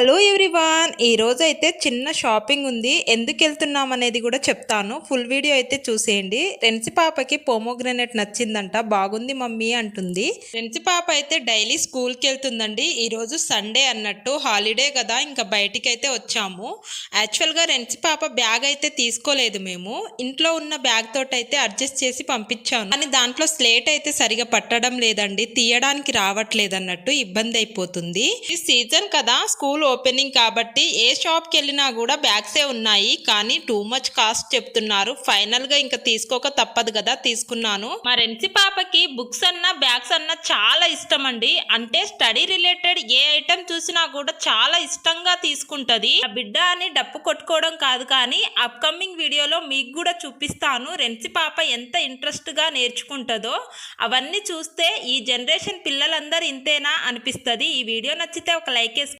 Hello everyone ఈరోజు అయితే చిన్న షాపింగ్ ఉంది. ఎందుకు వెళ్తున్నాం అనేది కూడా చెప్తాను. ఫుల్ వీడియో అయితే చూసేయండి. రెన్సి పాపకి పోమోగ్రనేట్ నచ్చిందంట. బాగుంది మమ్మీ అంటుంది. రెన్సి పాప అయితే డైలీ స్కూల్కి వెళ్తుందండి. ఈరోజు సండే అన్నట్టు హాలిడే కదా ఇంకా బయటికి అయితే వచ్చాము. యాక్చువల్గా రెన్సి పాప బ్యాగ్ అయితే తీసుకోలేదు మేము. ఇంట్లో ఉన్న బ్యాగ్ తోటి అయితే అడ్జస్ట్ చేసి పంపించాను. కానీ దాంట్లో స్లేట్ అయితే సరిగా పట్టడం లేదండి. తీయడానికి రావట్లేదు అన్నట్టు ఇబ్బంది అయిపోతుంది. ఈ సీజన్ కదా స్కూల్ ఓపెనింగ్ కాబట్టి ఏ షాప్కి వెళ్ళినా కూడా బ్యాగ్సే ఉన్నాయి. కానీ టూ మచ్ కాస్ట్ చెప్తున్నారు. ఫైనల్గా ఇంకా తీసుకోక తప్పదు కదా తీసుకున్నాను. మా రెన్సి పాపకి బుక్స్ అన్న బ్యాగ్స్ అన్న చాలా ఇష్టం అండి అంటే స్టడీ రిలేటెడ్ ఏ ఐటెం చూసినా కూడా చాలా ఇష్టంగా తీసుకుంటది. ఆ బిడ్డ అని డప్పు కొట్టుకోవడం కాదు కానీ అప్కమింగ్ వీడియోలో మీకు కూడా చూపిస్తాను. రెన్సి పాప ఎంత ఇంట్రెస్ట్గా నేర్చుకుంటుందో. అవన్నీ చూస్తే ఈ జనరేషన్ పిల్లలందరూ ఇంతేనా అనిపిస్తుంది. ఈ వీడియో నచ్చితే ఒక లైక్ వేసి